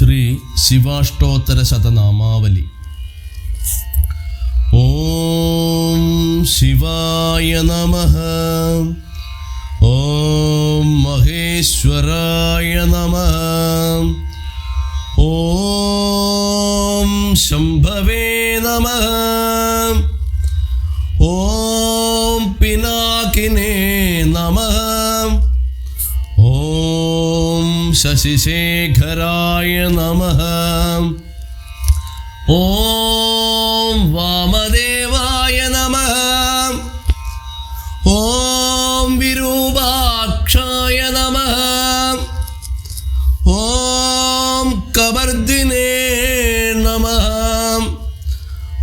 ശ്രീ ശിവാഷ്ടോത്തര ശതനാമാവലി. ഓം ശിവായ നമ. ഓം മഹേശ്വരായ നമ. ഓം ശംഭവേ നമ. ഓം പിനാകിനേ നമ. शशिशेखराय नमः। ॐ वामदेवाय नमः। ॐ विरूपाक्षाय नमः। ॐ कवर्दिने नमः।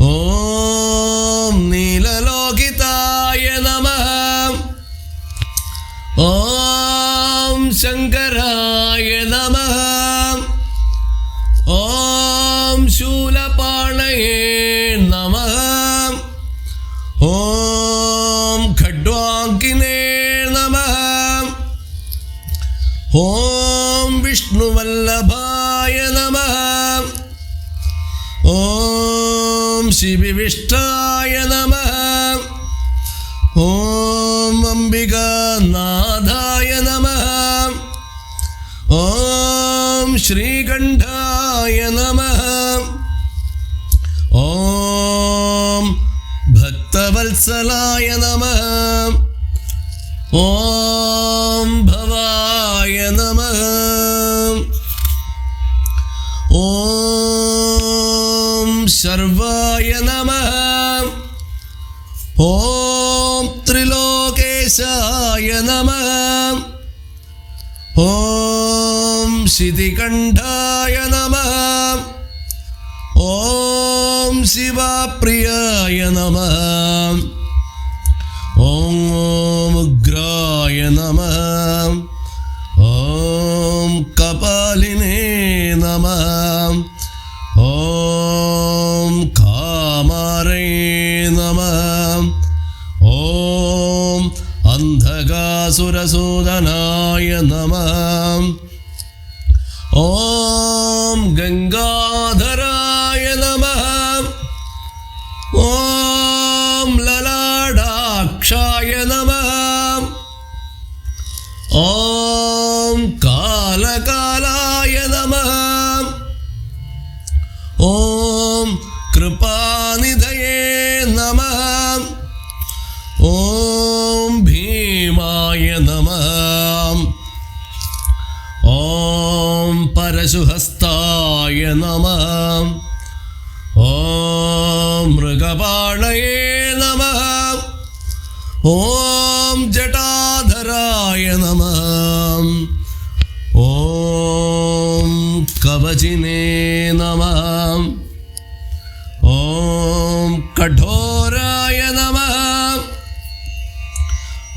ॐ नीललोकिताय नमः। ॐ शङ्कर ஓம் விஷ்ணு வல்லபாய நம ஓம் சிவிவிஷ்டாய நம ஓம் அம்பிகா நாதாய நம ஓம் ஸ்ரீகண்டாய நம ஓம் பக்தவல்சலாய நம. ஓம் ഓം ശർവായ നമ. ഓം ത്രിലോകേശായ നമ. ഓം ശിതികണ്ഠായ നമ. ഓം ശിവപ്രിയായ നമ. ഓം ഉഗ്രായ നമ. அசுரசூதனாய நமாம் ஓம் கங்காதராய நம. ஓம் லலாடாட்சாய நம. ஓம் காலகா പരശുഹസ്തായ നമ. ഓം മൃഗപാണയേ നമ. ഓം ജടാധരായ നമ. ഓം കവചിനേ നമ. ഓം കഠോരായ നമ.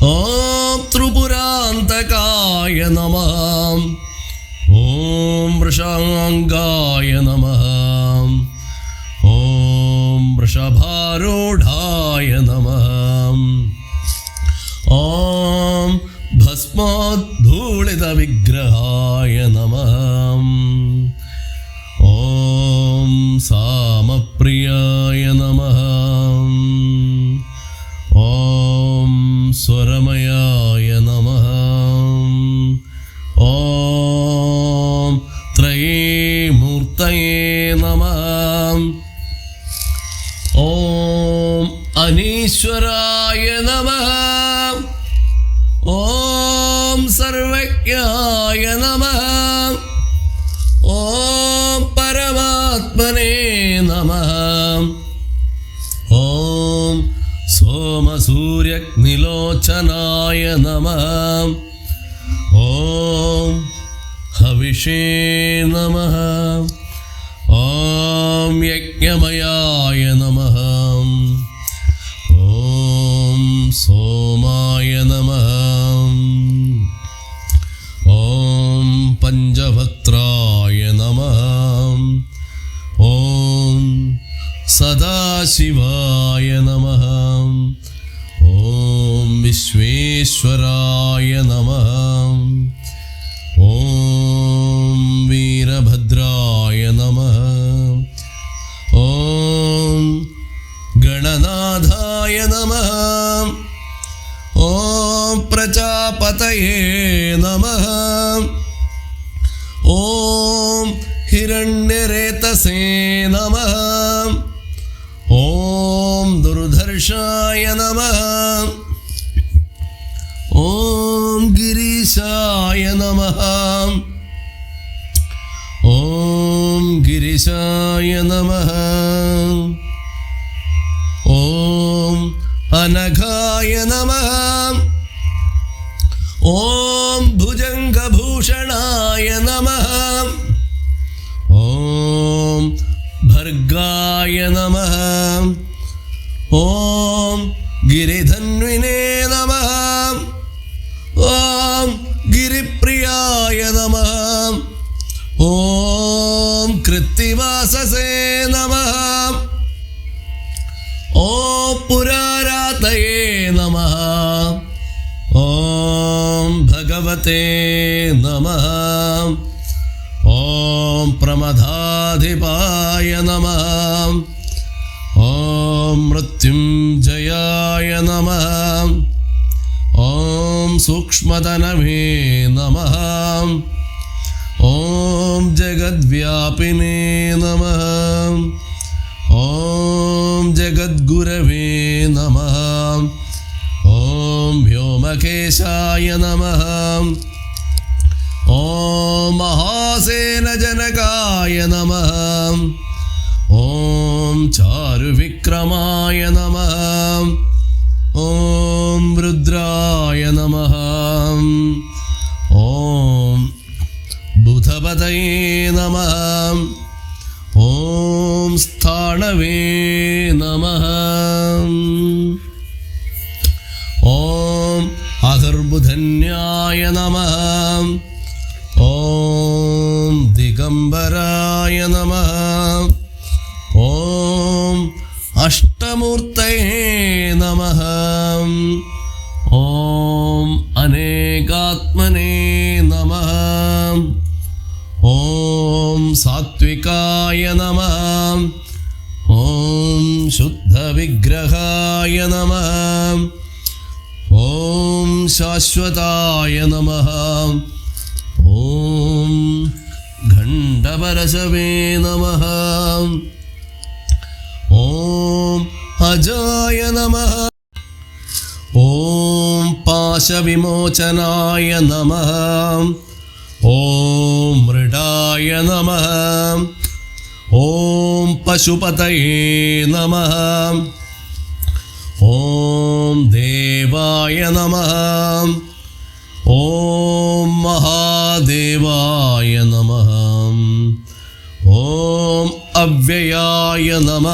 ഓം ത്രിപുരാന്തകായ നമ. ഓം ഓം സർവജ്ഞായ നമ. ഓം പരമാത്മനെ നമ. ഓം സോമസൂര്യഗ്നിലോചനായ നമ. ഓം ഹവിഷേ നമ. ഓം യജ്ഞമയായ നമ. सदाशिवाय नमः। ॐ विश्वेश्वराय नमः। ॐ वीरभद्राय नमः। ॐ गणनाथाय नमः। ॐ प्रजापतये पुरुषाय नमः ॐ गिरिशाय नमः ॐ गिरिशाय नमः ॐ अनघाय नमः ॐ भुजङ्गभूषणाय नमः ॐ भर्गाय नमः ॐ कृत्तिवाससे नमः। ॐ पुरारातये नमः। ॐ भगवते नमः। ॐ प्रमदाधिपाय नमः। ॐ मृत्युञ्जयाय नमः। ॐ सूक्ष्मदनमे नमः। जगद्व्यापिने नमः। ॐ जगद्गुरवे नमः। ॐ व्योमकेशाय नमः। ॐ महासेनजनकाय नमः। ॐ चारुविक्रमाय नमः। ॐ अनेकात्मने नमः। ॐ सात्विकाय नमः। ॐ शुद्धविग्रहाय नमः। ॐ शाश्वताय नमः। ॐ घण्डपरशवे नमः। ॐ अजाय नमः। പാശവിമോചനായ നമ. ഓം മൃഡായ നമ. ഓം പശുപതയേ നമ. ഓം ദേവായ നമ. ഓം മഹാദേവായ നമ. ഓം അവ്യയായ നമ.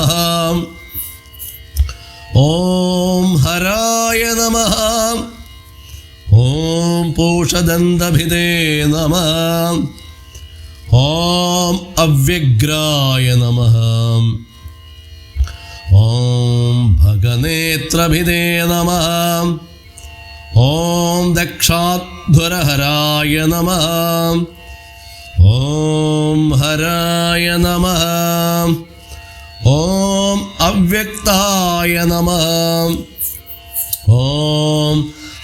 ഓം ഹരായ നമ. പൂഷദന്തഭിതേ നമ. ഓം അവ്യഗ്രായ നമ. ഓം ഭഗനേത്രഭിതേ നമ. ഓം ദക്ഷാധ്വരഹരായ നമ. ഓം ഹരായ നമ. ഓം അവ്യക്തായ നമ.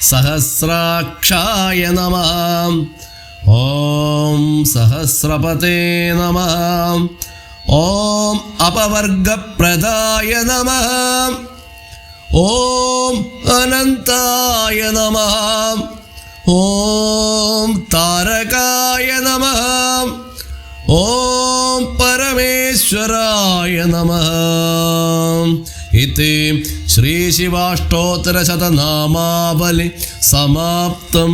सहस्राक्षाय नमः। ॐ सहस्रपते नमः। ॐ अपवर्गप्रदाय नमः। ॐ अनन्ताय नमः। ॐ तारकाय नमः। ॐ परमेश्वराय नमः। इति ഇതി ശ്രീശിവാഷ്ടോത്തരശതനാമാവലി സമാപ്തം.